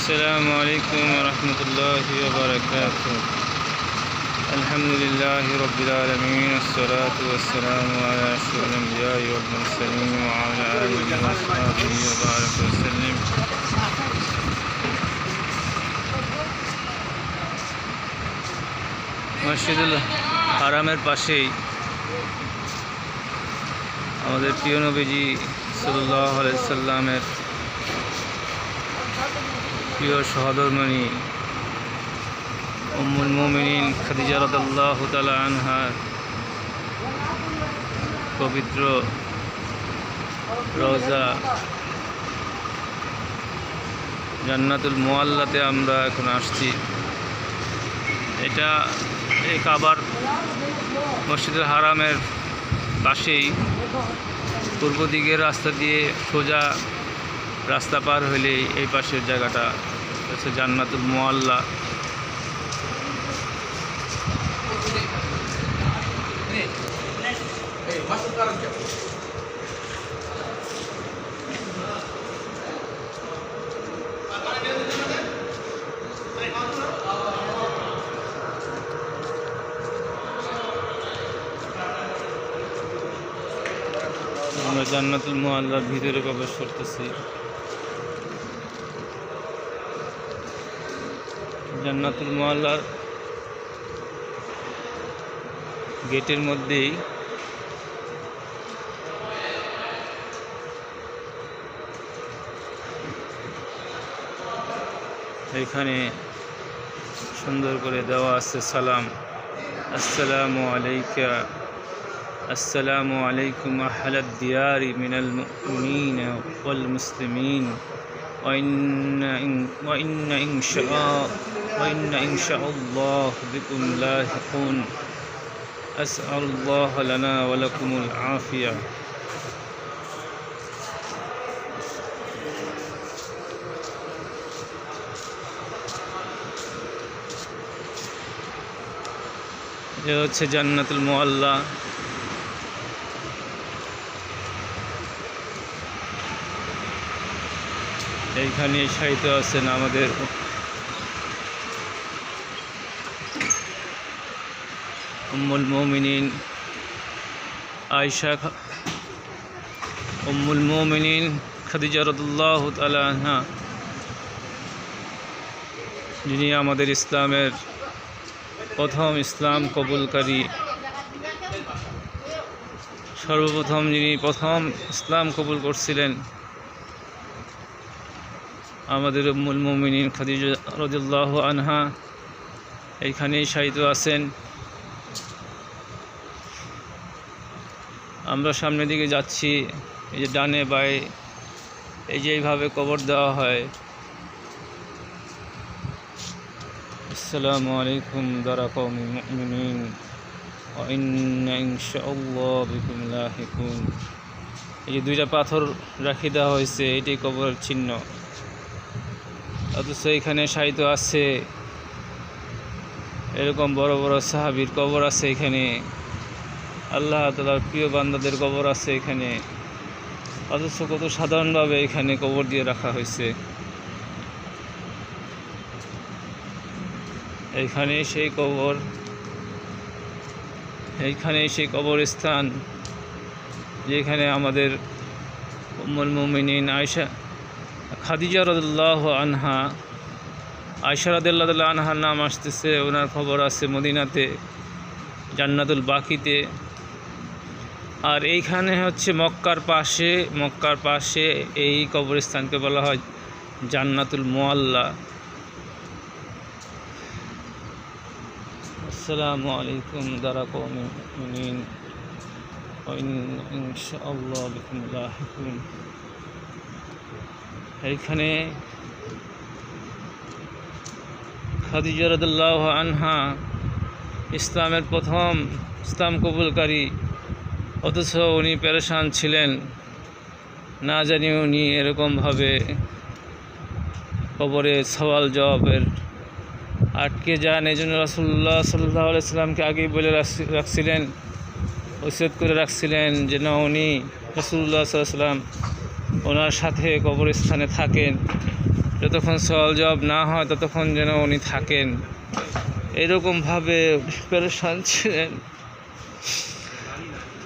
السلام عليكم ورحمة الله وبركاته الحمد لله رب العالمين والصلاة والسلام على أشرف الأنبياء والمرسلين وعلى آله وصحبه وبارك وسلم মসজিদুল হারামের পাশেই আমাদের প্রিয় নবীজি সাল্লাহ সাল্লামের প্রিয় সহধর্মণী উম্মুল মোমিনিন খাদিজা রদাল্লাহ তালা আনহার পবিত্র রোজা জান্নাতুল মোয়াল্লাতে আমরা এখন আসছি। এটা এই কাবার মসজিদুল হারামের পাশেই, পূর্ব দিকের রাস্তা দিয়ে সোজা রাস্তা পার হলেই এই পাশের জায়গাটা। হচ্ছে জান্নাতুল মোয়াল্লা আমরা জান্নাতুল মোয়াল্লার ভিতরে প্রবেশ করতেছি। জান্নাতুল মোয়াল্লার গেটের মধ্যেই এখানে সুন্দর করে দেওয়া আছে সালাম আসসালামু আলাইকা السلام عليكم أهل الديار من المؤمنين والمسلمين وإن إن وإن إن شاء وإن إن شاء الله بكم لاحقون أسأل الله لنا ولكم العافية এটা হচ্ছে জান্নাতুল মোয়াল্লা এইখানে সাহিত্য আছেন আমাদের উম্মুল মমিনিন আয়সা উম্মুল মমিনিন খাদিজা রদুল্লাহ তালা যিনি আমাদের ইসলামের প্রথম ইসলাম কবুলকারী, সর্বপ্রথম যিনি প্রথম ইসলাম কবুল করছিলেন, আমাদের মূল মমিনিন খাদিজা রদুল্লাহ আনহা, এইখানেই সাহিত্য আছেন। আমরা সামনের দিকে যাচ্ছি, এই যে ডানে বায়ে, এই যে এইভাবে কবর দেওয়া হয়। আসসালামু আলাইকুম, দারা লাহিকুন। এই যে দুইটা পাথর রাখি দেওয়া হয়েছে, এটি কবরের চিহ্ন। অথচ এখানে সাহিত্য আছে, এরকম বড় বড় সাহাবির কবর আছে এখানে। আল্লাহ তালার প্রিয় বান্দাদের কবর আছে এখানে। অথচ কত সাধারণভাবে এখানে কবর দিয়ে রাখা হয়েছে। এইখানে সেই কবর, এইখানে সেই কবরস্থান যেখানে আমাদের উম্মুল মুমিনিন আয়সা খাদিজা রদুল্লাহ আনহা আয়সা রদুল্লাহ আনহার নাম আসতেছে। ওনার খবর আছে মদিনাতে, জান্নাতুল বাকিতে। আর এইখানে হচ্ছে মক্কার পাশে মক্কার পাশে এই কবরস্থানকে বলা হয় জান্নাতুল মোয়াল্লা আসসালামু আলাইকুম দারা কৌমিন এইখানে খাদিজা রাদিয়াল্লাহু আনহা ইসলামের প্রথম ইসলাম কবুলকারী অথচ উনি পেরেশান ছিলেন। না জানি উনি এরকমভাবে কবরে সওয়াল জবাবের আটকে যান। এই জন্য রাসুল্লাহ সাল্লাহ সাল্লামকে আগেই বলে রাখছি- রাখছিলেন, ওসিয়ত করে রাখছিলেন যে না উনি রসুল্লাহ সাল্লাম ওনার সাথে কবরস্থানে থাকেন। যতক্ষণ সওয়াল জবাব না হয় ততক্ষণ যেন উনি থাকেন। এরকমভাবে পেরেশান ছিলেন।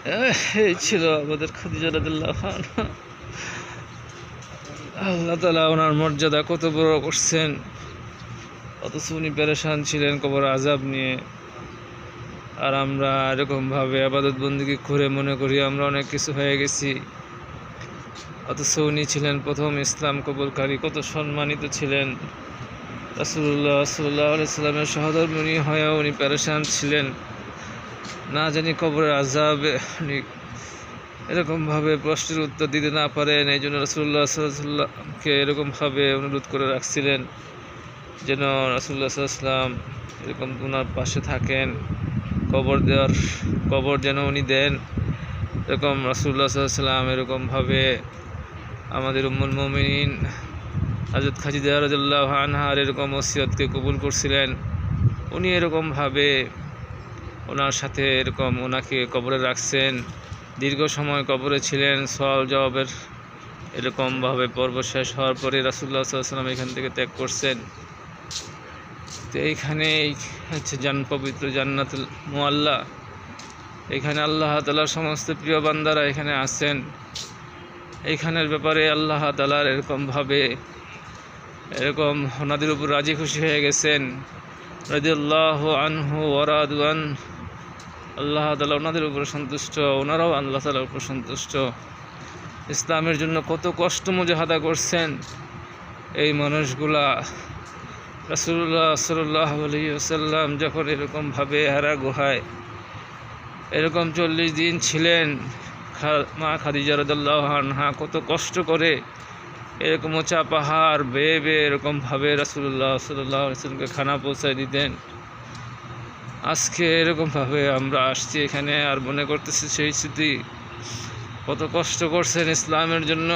এই ছিল আমাদের খাদিজা রাদিল্লাহ আল্লাহ তালা ওনার মর্যাদা কত বড় করছেন। অথচ উনি পেরেশান ছিলেন কবর আজাব নিয়ে। আর আমরা এরকমভাবে আবাদত বন্দিকে করে মনে করি, আমরা অনেক কিছু হয়ে গেছি। অথচ উনি ছিলেন প্রথম ইসলাম কবুলকারী, কত সম্মানিত ছিলেন। রাসুল্লাহ সাল্লাহ সাল্লামের সহধর্মিনী হয়েও উনি প্যারেশান ছিলেন। না জানি কবরের আজাবে এরকমভাবে প্রশ্নের উত্তর দিতে না পারেন। এই জন্য রাসুল্লাহ সাল্লামকে এরকমভাবে অনুরোধ করে রাখছিলেন যেন রাসুল্লাহ সাল্লাম এরকম ওনার পাশে থাকেন। কবর দেওয়ার, কবর যেন উনি দেন। এরকম রাসুল্লাহ সাল্লাম এরকমভাবে আমাদের উম্মুল মমিন হজরত খাজিদা রাজুল্লাহ আনহার এরকম ওসিয়তকে কবুল করছিলেন। উনি এরকমভাবে ওনার সাথে এরকম ওনাকে কবরে রাখছেন। দীর্ঘ সময় কবরে ছিলেন, সওয়াল জবাবের এরকমভাবে পর্ব শেষ হওয়ার পরে রাসুল্লাহ সাল্লাম এখান থেকে ত্যাগ করছেন। তো এইখানে হচ্ছে জান, পবিত্র জান্নাতুল মুআল্লা। এখানে আল্লাহ তালার সমস্ত প্রিয় বান্দারা এখানে আছেন। এইখানের ব্যাপারে আল্লাহ তালার এরকমভাবে এরকম ওনাদের উপর রাজি খুশি হয়ে গেছেন। রাজিউল্লাহ আনহু ওরাদুয়ান আল্লাহ তালা ওনাদের উপর সন্তুষ্ট, ওনারাও আল্লাহ তালার উপর সন্তুষ্ট। ইসলামের জন্য কত কষ্ট মুজাহাদা করছেন। এই মানুষগুলা রাসুল্লাহ সাল্লাহ আসাল্লাম যখন এরকমভাবে হারা গুহায় এরকম চল্লিশ দিন ছিলেন মা খাদিজা রদাল্লাহ আনহা কত কষ্ট করে এরকম উঁচা পাহাড় বেয়ে বেয়ে এরকমভাবে রাসুল্লাহ সাল্লাহ আসলামকে খানা পৌঁছায় দিতেন। আজকে এরকমভাবে আমরা আসছি এখানে আর মনে করতেছি সেই স্মৃতি কত কষ্ট করছেন ইসলামের জন্য।